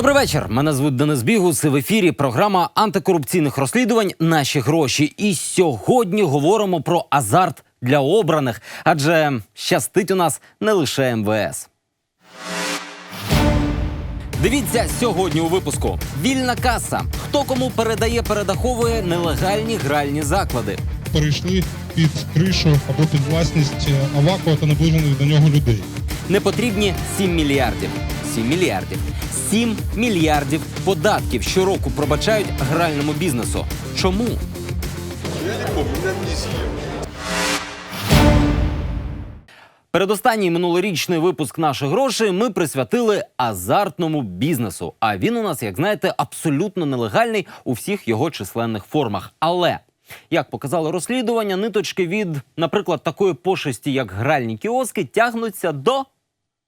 Добрий вечір. Мене звуть Денис Бігус. і В ефірі програма антикорупційних розслідувань Наші гроші. І сьогодні говоримо про азарт для обраних, адже щастить у нас не лише МВС. Дивіться сьогодні у випуску: вільна каса. Хто кому передає, передаховує нелегальні гральні заклади. перейшли під кришу або під власність е, Авакова та наближених до нього людей. Не потрібні 7 мільярдів. 7 мільярдів. 7 мільярдів податків щороку пробачають гральному бізнесу. Чому? Передостанній минулорічний випуск наших грошей ми присвятили азартному бізнесу. А він у нас, як знаєте, абсолютно нелегальний у всіх його численних формах. Але як показало розслідування, ниточки від, наприклад, такої пошесті, як гральні кіоски, тягнуться до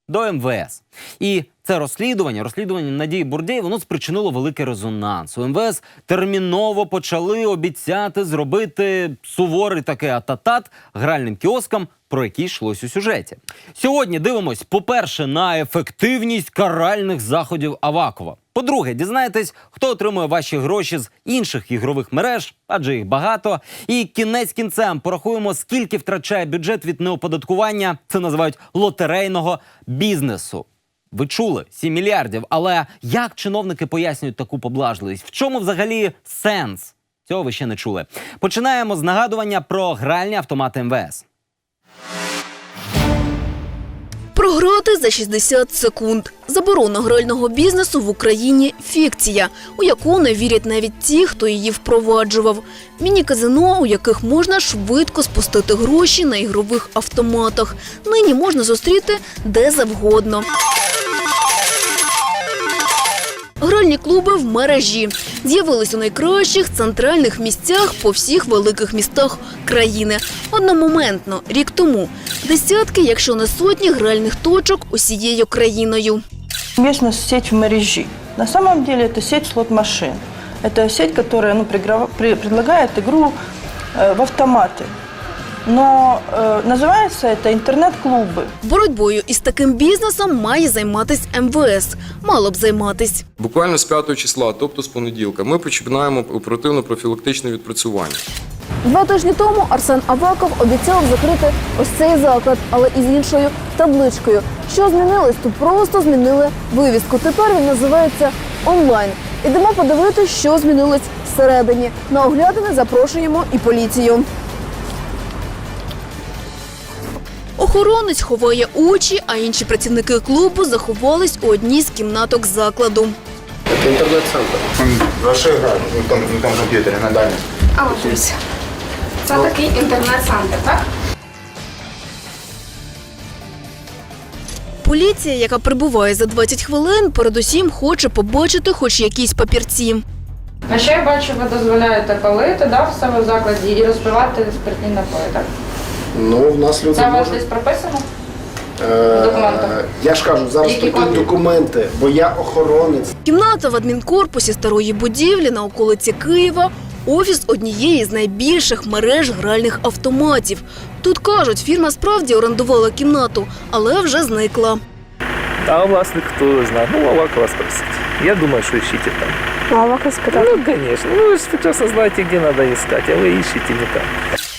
до МВС. І це розслідування, розслідування Надії Бурдєй, воно спричинило великий резонанс. У МВС терміново почали обіцяти зробити суворий такий ататат гральним кіоскам, про які йшлось у сюжеті. Сьогодні дивимось, по-перше, на ефективність каральних заходів Авакова. По-друге, дізнаєтесь, хто отримує ваші гроші з інших ігрових мереж, адже їх багато. І кінець кінцем порахуємо, скільки втрачає бюджет від неоподаткування. Це називають лотерейного бізнесу. Ви чули 7 мільярдів. Але як чиновники пояснюють таку поблажливість? В чому взагалі сенс? Цього ви ще не чули. Починаємо з нагадування про гральні автомати МВС. Програти за 60 секунд. Заборона грального бізнесу в Україні фікція, у яку не вірять навіть ті, хто її впроваджував. Міні-казино, у яких можна швидко спустити гроші на ігрових автоматах. Нині можна зустріти де завгодно. Гральні клуби в мережі з'явились у найкращих центральних місцях по всіх великих містах країни. Одномоментно, рік тому, десятки, якщо не сотні гральних точок усією країною. Есть у нас сеть в мережи. На самом деле это сеть слот-машин. Это сеть, которая ну, пригра- при- предлагает игру э, в автоматы. Но э, называется это интернет-клубы. Боротьбою із таким бізнесом має займатись МВС. Мало б займатись. Буквально з 5 числа, тобто з понеділка, ми починаємо оперативно-профілактичне відпрацювання. Два тижні тому Арсен Аваков обіцяв закрити ось цей заклад, але із іншою табличкою. Що змінилось? Тут просто змінили вивіску. Тепер він називається онлайн. Ідемо подивитися, що змінилось всередині. На оглядини запрошуємо і поліцію. Охоронець ховає очі, а інші працівники клубу заховались у одній з кімнаток закладу. Это интернет-центр. Ваша игра, ну, там, на том компьютере, на дальнем. А ось. Це такий інтернет-центр, так? Поліція, яка прибуває за 20 хвилин, передусім хоче побачити хоч якісь папірці. А ще я бачу, ви дозволяєте палити да, в себе в закладі і розпивати спиртні напої, так? Ну, в нас люди Це у вас можуть... десь прописано? Е, документах? Я ж кажу, зараз Які прийдуть копії? документи, бо я охоронець. Кімната в адмінкорпусі старої будівлі на околиці Києва. Офіс однієї з найбільших мереж гральних автоматів. Тут кажуть, фірма справді орендувала кімнату, але вже зникла. А власник кто знает? Ну, Авакова спросить. Я думаю, что ищите там. Авака спитав. Ну, конечно. Ну, вы же прекрасно знаете, где надо искать, а вы ищете не там.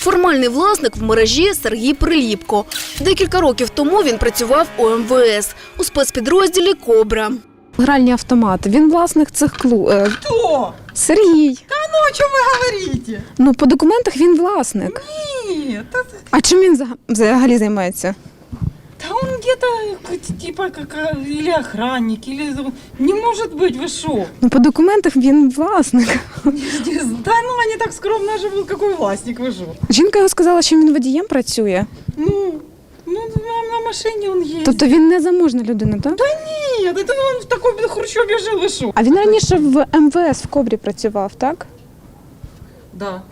Формальний власник в мережі Сергій Приліпко. Декілька років тому він працював у МВС у спецпідрозділі Кобра. Гральні автомати. Він власник цих клубів. Хто? Сергій. Та Ну, о чому ви говорите? Ну, по документах він власник. Ні, та... А чим він взаг- взагалі займається? да он где-то к- типа как а, или охранник, или не может быть, вы шо? Ну, по документах він власник. Да ну они так скромно живут, какой властник, вы шо? Жінка його сказала, що він водієм працює. Ну, ну на, на машине он ездит. Тобто він не заможна людина, так? Нет, это он в такой хрущобе жил, вы шо? А він раніше в МВС в Кобрі працював, так? Да.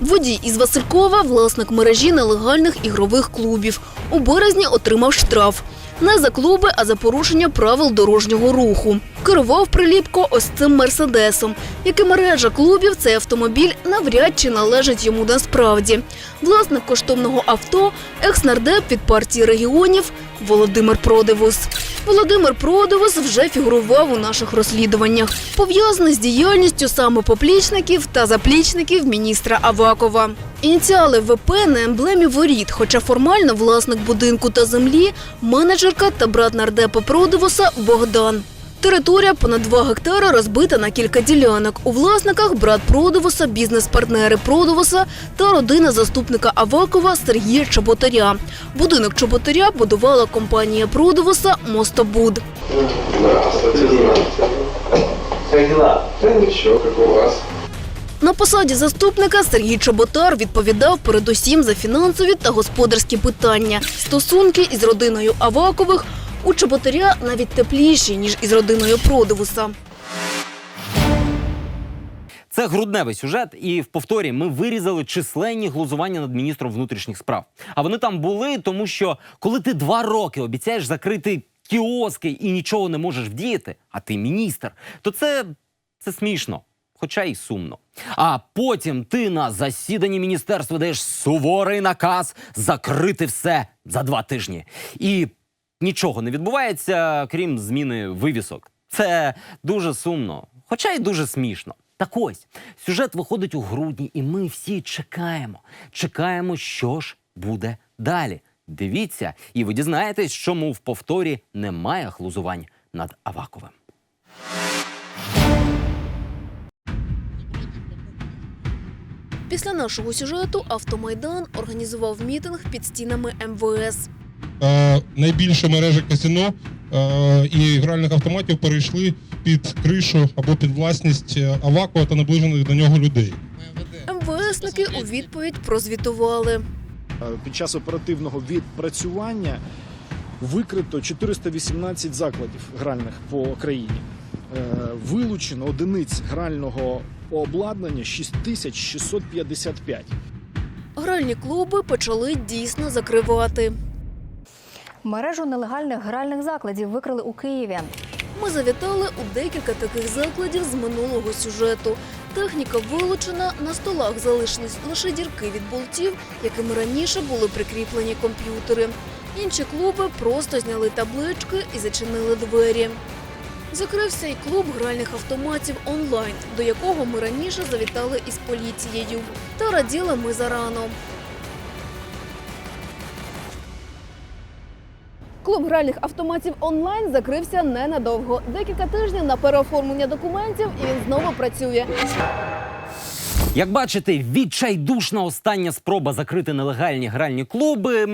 Водій із Василькова, власник мережі нелегальних ігрових клубів. У березні отримав штраф. Не за клуби, а за порушення правил дорожнього руху. Керував Приліпко ось цим мерседесом. Як і мережа клубів, цей автомобіль навряд чи належить йому насправді. Власник коштовного авто екс-нардеп від партії регіонів Володимир Продивус. Володимир Продовос вже фігурував у наших розслідуваннях, пов'язаний з діяльністю саме поплічників та заплічників міністра Авакова. Ініціали ВП на емблемі воріт, хоча формально власник будинку та землі, менеджерка та брат нардепа Продовоса Богдан. Територія понад 2 гектари розбита на кілька ділянок. У власниках брат Продовоса, бізнес-партнери Продовоса та родина заступника Авакова Сергія Чоботаря. Будинок Чоботаря будувала компанія Продовоса Мостобуд. На посаді заступника Сергій Чоботар відповідав передусім за фінансові та господарські питання. Стосунки із родиною Авакових у Чоботаря навіть тепліші, ніж із родиною Продовуса. Це грудневий сюжет, і в повторі ми вирізали численні глузування над міністром внутрішніх справ. А вони там були, тому що коли ти два роки обіцяєш закрити кіоски і нічого не можеш вдіяти, а ти міністр, то це, це смішно. Хоча й сумно. А потім ти на засіданні міністерства даєш суворий наказ закрити все за два тижні. І нічого не відбувається, крім зміни вивісок. Це дуже сумно, хоча й дуже смішно. Так ось сюжет виходить у грудні, і ми всі чекаємо. Чекаємо, що ж буде далі. Дивіться, і ви дізнаєтесь, чому в повторі немає глузувань над Аваковим. Після нашого сюжету Автомайдан організував мітинг під стінами МВС. Е, найбільше мережі казино е, і гральних автоматів перейшли під кришу або під власність е, Авакова та наближених до нього людей. МВСники у відповідь прозвітували. Під час оперативного відпрацювання викрито 418 закладів гральних по країні. Вилучено одиниць грального обладнання 6655. Гральні клуби почали дійсно закривати. Мережу нелегальних гральних закладів викрили у Києві. Ми завітали у декілька таких закладів з минулого сюжету. Техніка вилучена, на столах залишились лише дірки від болтів, якими раніше були прикріплені комп'ютери. Інші клуби просто зняли таблички і зачинили двері. Закрився й клуб гральних автоматів онлайн, до якого ми раніше завітали із поліцією. Та раділи ми зарано. Клуб гральних автоматів онлайн закрився ненадовго. Декілька тижнів на переоформлення документів, і він знову працює. Як бачите, відчайдушна остання спроба закрити нелегальні гральні клуби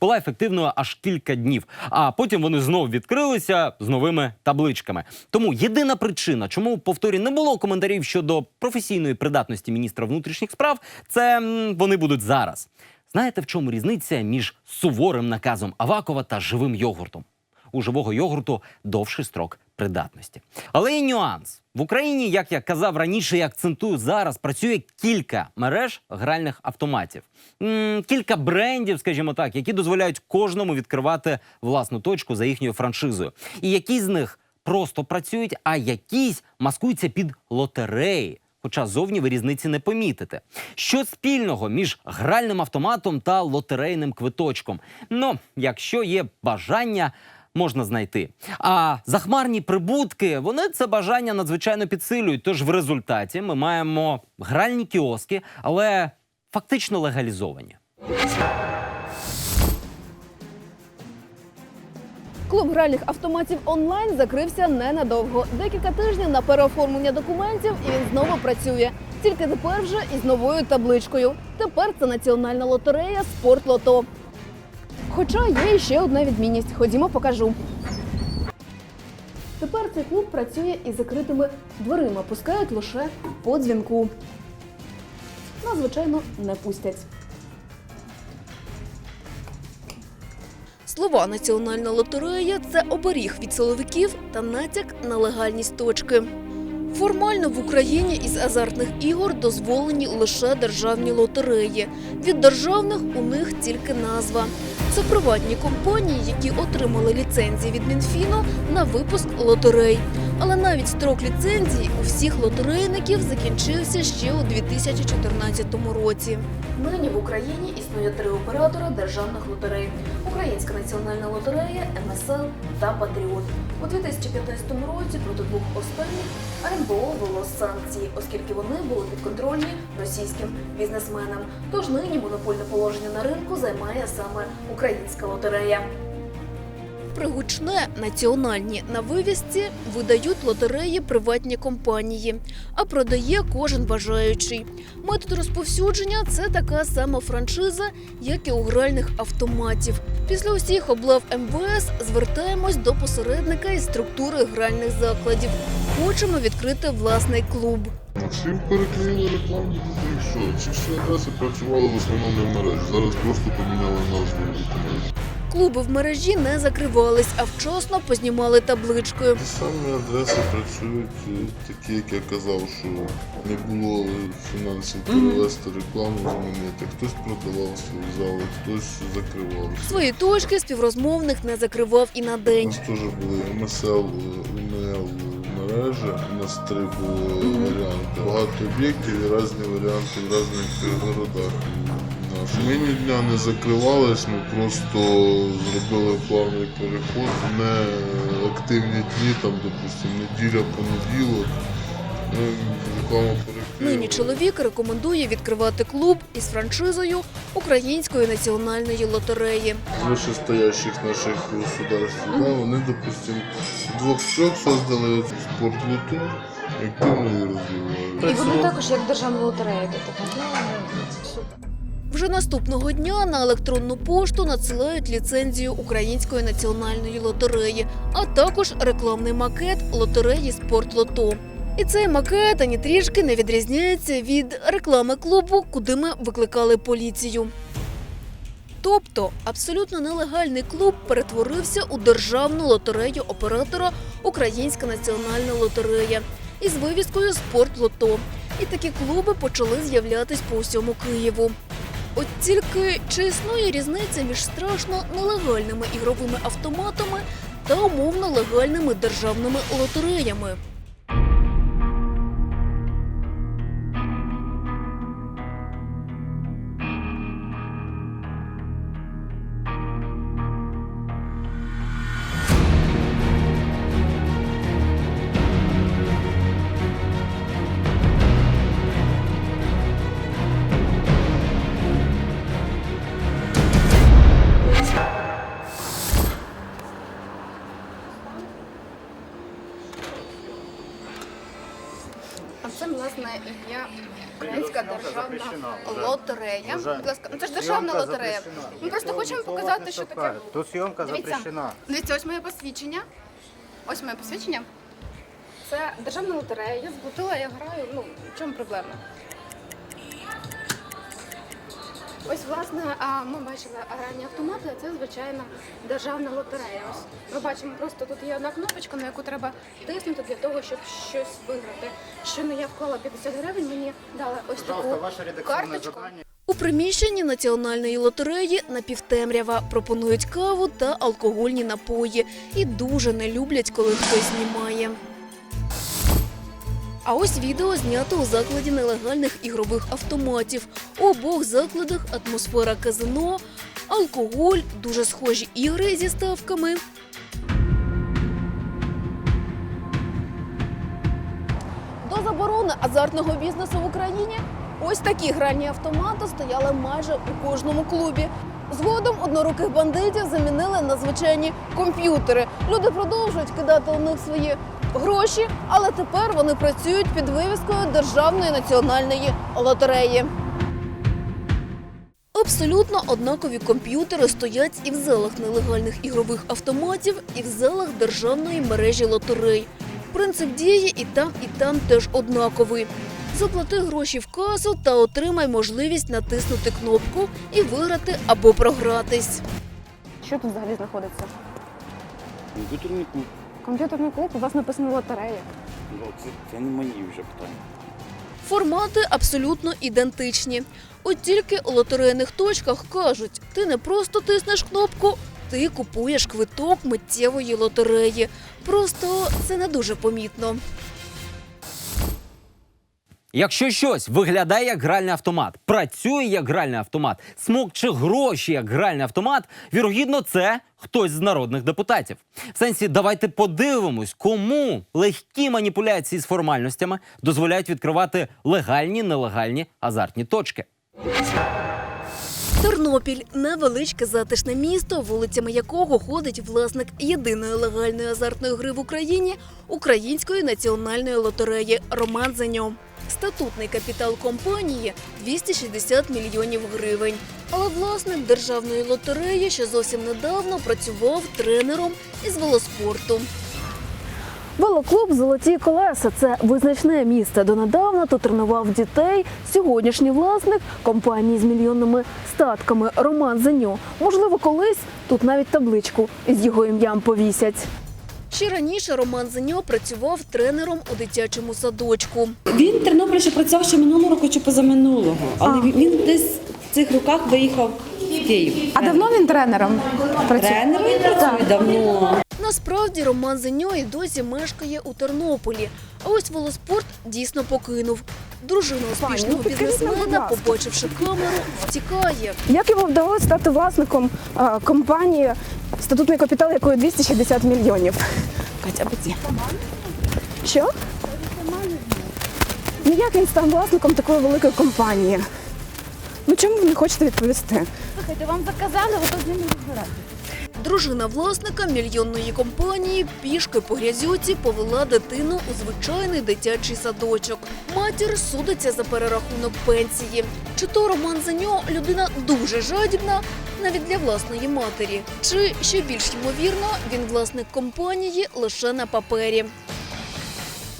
була ефективною аж кілька днів. А потім вони знов відкрилися з новими табличками. Тому єдина причина, чому повторі не було коментарів щодо професійної придатності міністра внутрішніх справ, це вони будуть зараз. Знаєте, в чому різниця між суворим наказом Авакова та живим йогуртом? У живого йогурту довший строк придатності. Але є нюанс. В Україні, як я казав раніше і акцентую зараз, працює кілька мереж гральних автоматів. Кілька брендів, скажімо так, які дозволяють кожному відкривати власну точку за їхньою франшизою. І які з них просто працюють, а якісь маскуються під лотереї. Хоча зовні ви різниці не помітите. Що спільного між гральним автоматом та лотерейним квиточком? Ну, якщо є бажання, можна знайти. А захмарні прибутки вони це бажання надзвичайно підсилюють. Тож в результаті ми маємо гральні кіоски, але фактично легалізовані. Клуб гральних автоматів онлайн закрився ненадовго. Декілька тижнів на переоформлення документів, і він знову працює. Тільки тепер вже із новою табличкою. Тепер це національна лотерея Спортлото. Хоча є ще одна відмінність. Ходімо, покажу. Тепер цей клуб працює із закритими дверима. Пускають лише по дзвінку. Нас, звичайно, не пустять. Слова Національна лотерея це оберіг від силовиків та натяк на легальність точки. Формально в Україні із азартних ігор дозволені лише державні лотереї. Від державних у них тільки назва. Це приватні компанії, які отримали ліцензії від Мінфіну на випуск лотерей. Але навіть строк ліцензії у всіх лотерейників закінчився ще у 2014 році. Нині в Україні існує три оператори державних лотерей: Українська національна лотерея, МСЛ та Патріот. У 2015 році проти двох останніх РНБО ввело санкції, оскільки вони були підконтрольні російським бізнесменам. Тож нині монопольне положення на ринку займає саме українська лотерея. Пригучне національні на вивісці видають лотереї приватні компанії, а продає кожен бажаючий. Метод розповсюдження це така сама франшиза, як і у гральних автоматів. Після усіх облав МВС звертаємось до посередника із структури гральних закладів. Хочемо відкрити власний клуб. Максим переклеїли рекламу, і що? Ці всі адреси працювали в основному мережі. Зараз просто поміняли назву. Клуби в мережі не закривались, а вчасно познімали табличкою. Ті самі адреси працюють, е, такі, як я казав, що не було фінансів перевести рекламу, замінити. Хтось продавав свої зали, хтось закривав. Свої точки співрозмовник не закривав і на У день. нас теж були МСЛ, УНЛ мережі, у нас три були варіанти. Багато об'єктів і різні варіанти в різних городах. Ми ні дня не закривались, ми просто зробили плавний переход. Не активні дні, там, допустимо, неділя, понеділок. Нині чоловік рекомендує відкривати клуб із франшизою Української національної лотереї. вышестоящих наших государств, да, вони, допустим, двох-трьох создали спортлоту, активно її розвивають. І вони також як державна лотерея. Вже наступного дня на електронну пошту надсилають ліцензію Української національної лотереї, а також рекламний макет лотереї Спортлото. І цей макет ані трішки не відрізняється від реклами клубу, куди ми викликали поліцію. Тобто абсолютно нелегальний клуб перетворився у державну лотерею оператора Українська національна лотерея із вивіскою Спортлото. І такі клуби почали з'являтись по всьому Києву. От тільки чи існує різниця між страшно нелегальними ігровими автоматами та умовно легальними державними лотереями? Українська державна лотерея. Будь ласка, ну це ж державна лотерея. Ми просто хочемо показати, що таке. Тут зйомка запрещена. Дивіться, ось моє посвідчення. Ось моє посвідчення. Це державна лотерея. Я збутила, я граю. Ну, в чому проблема? Ось, власне, а, ми бачили гральні автомати, це звичайна державна лотерея. Ось ми бачимо, просто тут є одна кнопочка, на яку треба тиснути для того, щоб щось виграти. Щойно я вклала 50 гривень, мені дали ось таку карточку. У приміщенні національної лотереї напівтемрява пропонують каву та алкогольні напої і дуже не люблять, коли хтось знімає. А ось відео знято у закладі нелегальних ігрових автоматів. У обох закладах атмосфера казино, алкоголь, дуже схожі ігри зі ставками. До заборони азартного бізнесу в Україні ось такі гральні автомати стояли майже у кожному клубі. Згодом одноруких бандитів замінили на звичайні комп'ютери. Люди продовжують кидати у них свої гроші, але тепер вони працюють під вивіскою Державної національної лотереї. Абсолютно однакові комп'ютери стоять і в залах нелегальних ігрових автоматів, і в залах державної мережі лотерей. Принцип дії і там, і там теж однаковий. Заплати гроші в касу та отримай можливість натиснути кнопку і виграти або програтись. Що тут взагалі знаходиться? Комп'ютерний клуб. Комп'ютерний клуб, у вас написано лотерея. Ну, це, це не мої вже питання. Формати абсолютно ідентичні. От тільки у лотерейних точках кажуть, ти не просто тиснеш кнопку, ти купуєш квиток миттєвої лотереї. Просто це не дуже помітно. Якщо щось виглядає як гральний автомат, працює як гральний автомат, смокче гроші як гральний автомат, вірогідно, це хтось з народних депутатів. В сенсі, давайте подивимось, кому легкі маніпуляції з формальностями дозволяють відкривати легальні, нелегальні азартні точки. Тернопіль невеличке затишне місто, вулицями якого ходить власник єдиної легальної азартної гри в Україні Української національної лотереї Роман Заньо. Статутний капітал компанії 260 мільйонів гривень. Але власник державної лотереї ще зовсім недавно працював тренером із велоспорту. Велоклуб Золоті колеса це визначне місце. Донедавна тут тренував дітей. Сьогоднішній власник компанії з мільйонними статками Роман Зеньо. Можливо, колись тут навіть табличку із його ім'ям повісять. Ще раніше Роман Зеньо працював тренером у дитячому садочку. Він Тернопіль ще працював ще минулого року чи позаминулого, але він- він десь в цих руках виїхав в Київ. А давно він тренером працює? Тренером він працює давно. Насправді Роман Зеньо і досі мешкає у Тернополі. А ось велоспорт дійсно покинув. Дружина успішного ну, нам, будь бізнесмена, побачивши камеру, втікає. Як йому вдалося стати власником а, компанії, статутний капітал якої 260 мільйонів? Катя, баці. Що? Ну як він став власником такої великої компанії? Ну чому ви не хочете відповісти? Слухайте, вам заказали, ви то з ними розбирати. Дружина власника мільйонної компанії пішки по грязюці повела дитину у звичайний дитячий садочок. Матір судиться за перерахунок пенсії. Чи то Роман Заньо людина дуже жадібна навіть для власної матері? Чи ще більш ймовірно, він власник компанії лише на папері?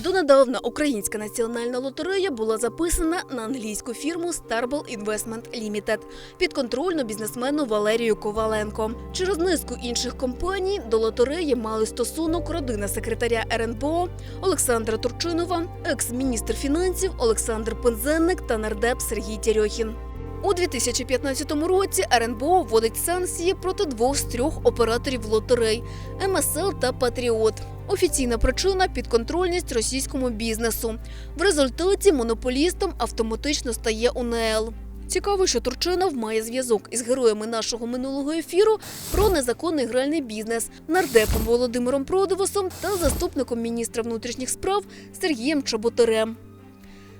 Донедавна Українська національна лотерея була записана на англійську фірму Starball Investment Limited підконтрольну бізнесмену Валерію Коваленко. Через низку інших компаній до лотереї мали стосунок родина секретаря РНБО Олександра Турчинова, екс-міністр фінансів Олександр Пензенник та нардеп Сергій Тєрьохін. У 2015 році РНБО вводить санкції проти двох з трьох операторів лотерей МСЛ та Патріот. Офіційна причина підконтрольність російському бізнесу. В результаті монополістом автоматично стає УНЛ. Цікаво, що Турчинов має зв'язок із героями нашого минулого ефіру про незаконний гральний бізнес, нардепом Володимиром Продивосом та заступником міністра внутрішніх справ Сергієм Чоботарем.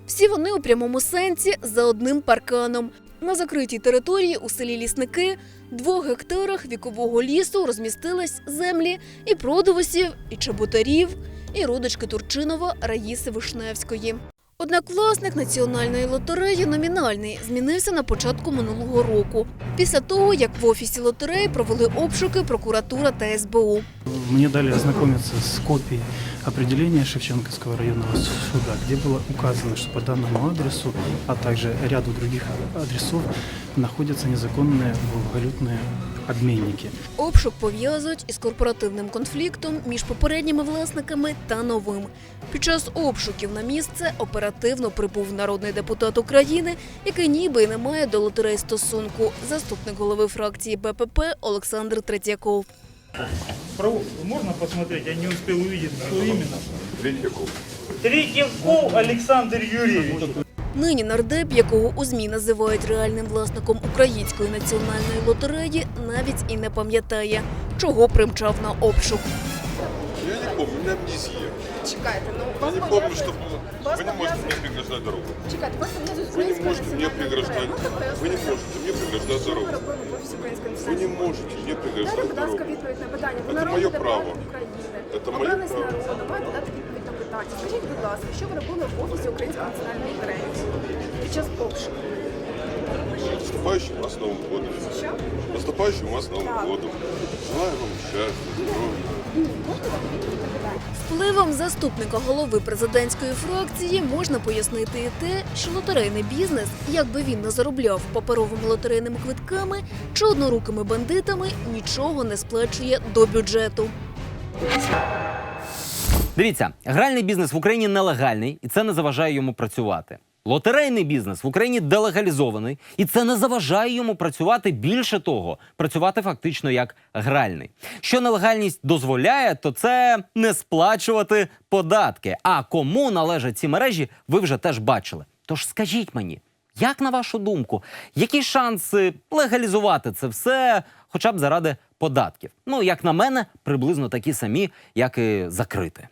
Всі вони у прямому сенсі за одним парканом. На закритій території у селі Лісники двох гектарах вікового лісу розмістились землі і продовосів, і чеботарів, і родички Турчинова Раїси Вишневської. Однак власник національної лотереї номінальний змінився на початку минулого року, після того як в офісі лотереї провели обшуки прокуратура та СБУ. Мне дали ознакомиться с копией определения Шевченковского районного суда, где было указано, что по данному адресу, а также ряду других адресов находятся незаконные валютные обменники. Обшук пов'язують із корпоративним конфліктом між попередніми власниками та новим. Під час обшуків на місце оперативно прибув народний депутат України, який ніби й не має до лотерей стосунку. Заступник голови фракції БПП Олександр Третьяков. Можно посмотреть? Я не успел увидеть, кто именно. Третьяков. Третьяков Александр Юрьевич. Нині нардеп, якого у ЗМІ називають реальним власником української національної лотереї, навіть і не пам'ятає, чого примчав на обшук. Я не у амнезия. Чекайте, ну Я вас не помню, что было. Вы не можете мне преграждать дорогу. Чекайте, вас пов'язують з Вы не українською можете мне національною преграждать. лотереєю. Вы не можете мне преграждать Що ви дорогу. робили в офісі української Вы національної не можете мне Дайте, преграждать будь ласка, дорогу. відповідь на питання. Ви Це народний моє депутат право. України. Це моє Обраний з право. народу. Маєте дати відповідь на питання. Скажіть, будь ласка, що ви робили в офісі української національної лотереї під час обшуку? Наступающим вас Новым годом. Що? Наступающим вас Новым годом. Желаю вам счастья, здоровья. Впливом заступника голови президентської фракції можна пояснити і те, що лотерейний бізнес, як би він не заробляв паперовими лотерейними квитками чи однорукими бандитами, нічого не сплачує до бюджету. Дивіться, гральний бізнес в Україні нелегальний, і це не заважає йому працювати. Лотерейний бізнес в Україні делегалізований, і це не заважає йому працювати більше того, працювати фактично як гральний. Що нелегальність дозволяє, то це не сплачувати податки. А кому належать ці мережі, ви вже теж бачили. Тож скажіть мені, як на вашу думку, які шанси легалізувати це все, хоча б заради податків? Ну, як на мене, приблизно такі самі, як і закрити.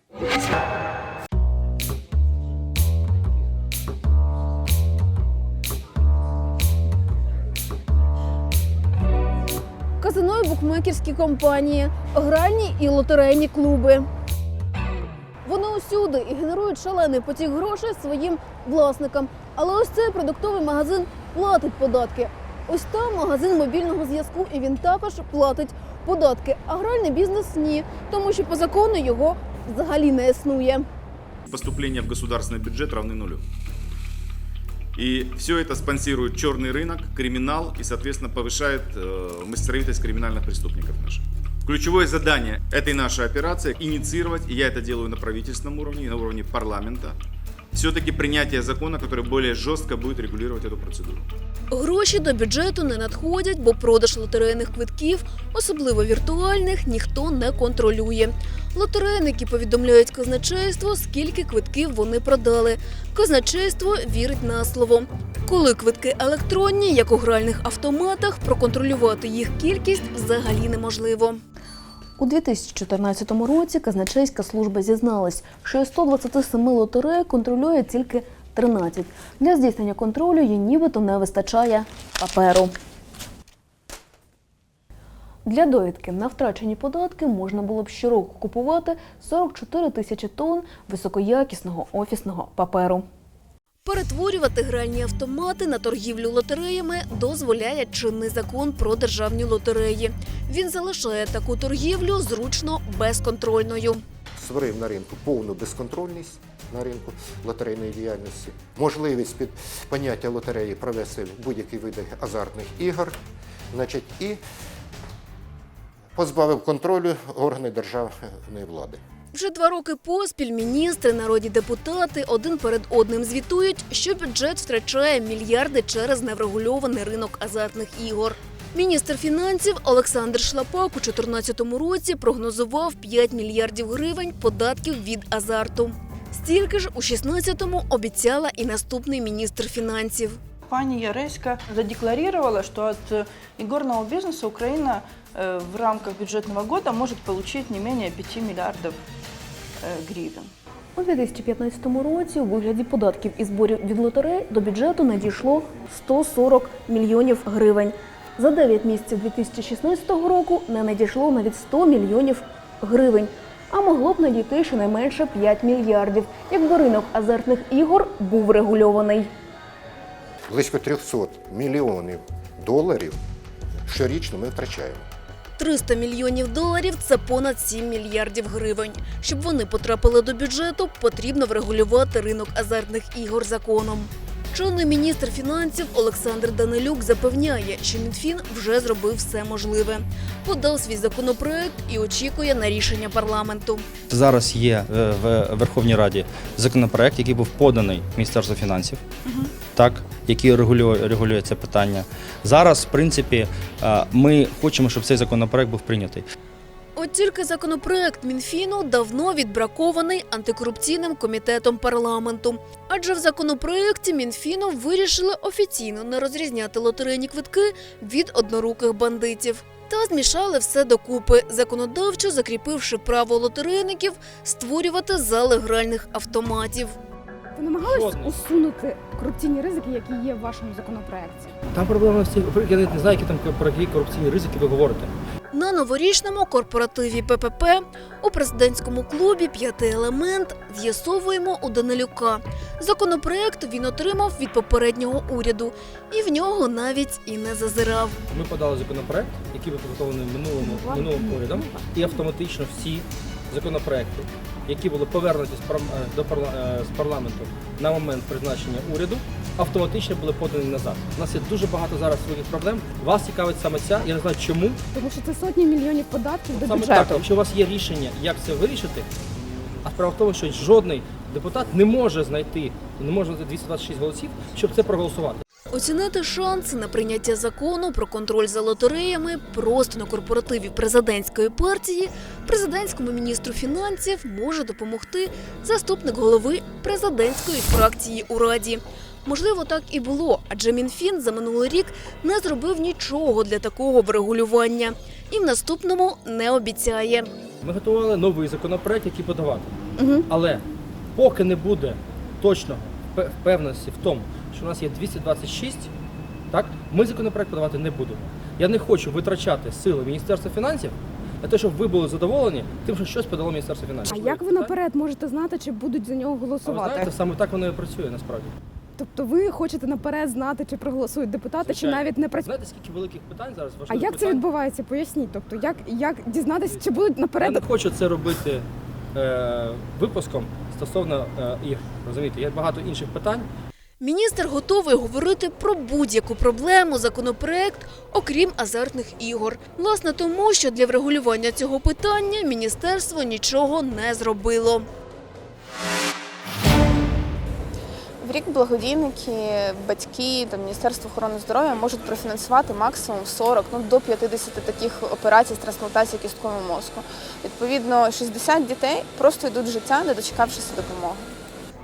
Казино і букмекерські компанії, гральні і лотерейні клуби. Вони усюди і генерують шалений потік грошей своїм власникам. Але ось цей продуктовий магазин платить податки. Ось там магазин мобільного зв'язку, і він також платить податки. А гральний бізнес ні, тому що по закону його взагалі не існує. Поступления в государственный бюджет равны нулю. И все это спонсирует черный рынок, криминал и, соответственно, повышает э, мастеровитость криминальных преступников наших. Ключевое задание этой нашей операции – инициировать, и я это делаю на правительственном уровне и на уровне парламента, все-таки принятие закона, который более жестко будет регулировать эту процедуру. Гроші до бюджету не надходять, бо продаж лотерейних квитків, особливо віртуальних, ніхто не контролює. Лотерейники повідомляють казначейство, скільки квитків вони продали. Казначейство вірить на слово. Коли квитки електронні, як у гральних автоматах, проконтролювати їх кількість взагалі неможливо. У 2014 році казначейська служба зізналась, що із 127 лотерей контролює тільки 13. Для здійснення контролю їй нібито не вистачає паперу. Для довідки на втрачені податки можна було б щороку купувати 44 тисячі тонн високоякісного офісного паперу. Перетворювати гральні автомати на торгівлю лотереями дозволяє чинний закон про державні лотереї. Він залишає таку торгівлю зручно безконтрольною. створив на ринку повну безконтрольність на ринку лотерейної діяльності, можливість під поняття лотереї провести будь-які види азартних ігор, значить, і позбавив контролю органи державної влади. Вже два роки поспіль міністри, народні депутати один перед одним звітують, що бюджет втрачає мільярди через неврегульований ринок азартних ігор. Міністр фінансів Олександр Шлапак у 2014 році прогнозував 5 мільярдів гривень податків від азарту. Стільки ж у 2016-му обіцяла і наступний міністр фінансів. Пани Яреська задекларировала, что от э, игорного бизнеса Украина э, в рамках бюджетного года может получить не менее 5 миллиардов э, гривен. У 2015 році у вигляді податків і зборів від лотерей до бюджету надійшло 140 мільйонів гривень. За 9 місяців 2016 року не надійшло навіть 100 мільйонів гривень. А могло б надійти щонайменше 5 мільярдів, якби ринок азартних ігор був регульований. Близько 300 мільйонів доларів щорічно ми втрачаємо. 300 мільйонів доларів це понад 7 мільярдів гривень. Щоб вони потрапили до бюджету, потрібно врегулювати ринок азартних ігор законом. Чинний міністр фінансів Олександр Данилюк запевняє, що Мінфін вже зробив все можливе. Подав свій законопроект і очікує на рішення парламенту. Зараз є е, в Верховній Раді законопроект, який був поданий Міністерству фінансів, так, який регулює, регулює це питання. Зараз, в принципі, е, ми хочемо, щоб цей законопроект був прийнятий. От тільки законопроект Мінфіну давно відбракований антикорупційним комітетом парламенту. Адже в законопроекті Мінфіну вирішили офіційно не розрізняти лотерейні квитки від одноруких бандитів. Та змішали все докупи, законодавчо закріпивши право лотерейників створювати зали гральних автоматів. Ви намагались усунути корупційні ризики, які є в вашому законопроекті? Там проблема в цій, я не знаю, які там про які корупційні ризики ви говорите. На новорічному корпоративі ППП у президентському клубі П'ятий елемент з'ясовуємо у Данилюка. Законопроект він отримав від попереднього уряду, і в нього навіть і не зазирав. Ми подали законопроект, який був підготовлений минулому минулим урядом, і автоматично всі законопроекти, які були повернуті з е, е, з парламенту на момент призначення уряду, автоматично були подані назад. У нас є дуже багато зараз своїх проблем. Вас цікавить саме ця. Я не знаю чому. Тому що це сотні мільйонів податків до Саме бюджету. так, якщо у вас є рішення, як це вирішити, а справа в тому, що жодний депутат не може знайти не може знайти 226 голосів, щоб це проголосувати. Оцінити шанси на прийняття закону про контроль за лотереями просто на корпоративі президентської партії президентському міністру фінансів може допомогти заступник голови президентської фракції у раді. Можливо, так і було, адже Мінфін за минулий рік не зробив нічого для такого врегулювання і в наступному не обіцяє. Ми готували новий законопроект, який подавати. Угу. Але поки не буде точного впе- впевненості в тому, у нас є 226, так, ми законопроект подавати не будемо. Я не хочу витрачати сили Міністерства фінансів для того, щоб ви були задоволені тим, що щось подало Міністерство фінансів. А як ви наперед можете знати, чи будуть за нього А ви голосувати? знаєте, саме так воно і працює насправді. Тобто ви хочете наперед знати, чи проголосують депутати, Звичайно. чи навіть не працюють? Знаєте, скільки великих питань зараз А важливих як це відбувається? Поясніть. Тобто, як, як дізнатися, чи будуть Я наперед не хочу це робити е, випуском стосовно е, ігр. Розумієте, є багато інших питань. Міністр готовий говорити про будь-яку проблему законопроект, окрім азартних ігор. Власне, тому що для врегулювання цього питання міністерство нічого не зробило. В рік благодійники, батьки та Міністерство охорони здоров'я можуть профінансувати максимум 40, ну до 50 таких операцій з трансплантації кісткового мозку. Відповідно, 60 дітей просто йдуть життя, не дочекавшися допомоги.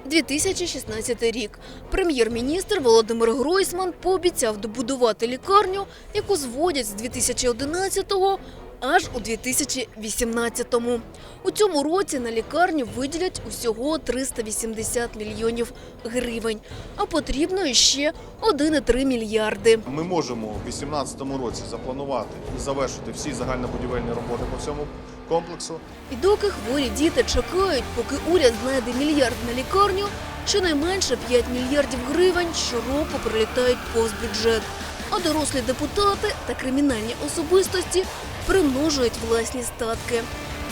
2016 рік. Прем'єр-міністр Володимир Гройсман пообіцяв добудувати лікарню, яку зводять з 2011-го аж у 2018-му. У цьому році на лікарню виділять усього 380 мільйонів гривень, а потрібно іще 1,3 мільярди. Ми можемо у 2018 році запланувати і завершити всі загальнобудівельні роботи по цьому комплексу. І доки хворі діти чекають, поки уряд знайде мільярд на лікарню, щонайменше 5 мільярдів гривень щороку прилітають повз бюджет. А дорослі депутати та кримінальні особистості примножують власні статки.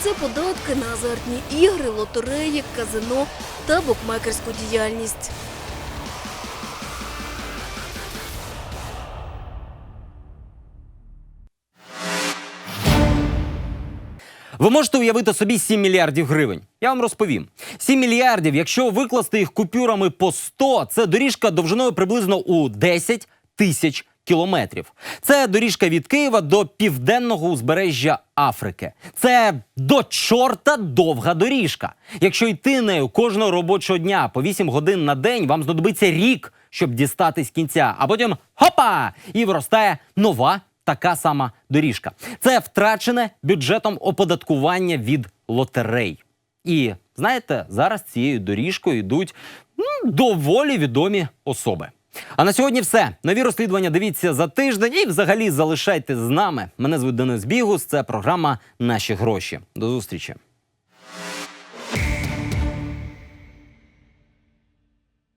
Це податки на азартні ігри, лотереї, казино та букмекерську діяльність. Ви можете уявити собі 7 мільярдів гривень. Я вам розповім. 7 мільярдів, якщо викласти їх купюрами по 100, це доріжка довжиною приблизно у 10 тисяч кілометрів. Це доріжка від Києва до південного узбережжя Африки. Це до чорта довга доріжка. Якщо йти нею кожного робочого дня по 8 годин на день, вам знадобиться рік, щоб дістатись кінця, а потім хопа! І виростає нова така сама доріжка. Це втрачене бюджетом оподаткування від лотерей. І знаєте, зараз цією доріжкою йдуть ну, доволі відомі особи. А на сьогодні все. Нові розслідування дивіться за тиждень і взагалі залишайтесь з нами. Мене звуть Денис Бігус. Це програма Наші гроші. До зустрічі.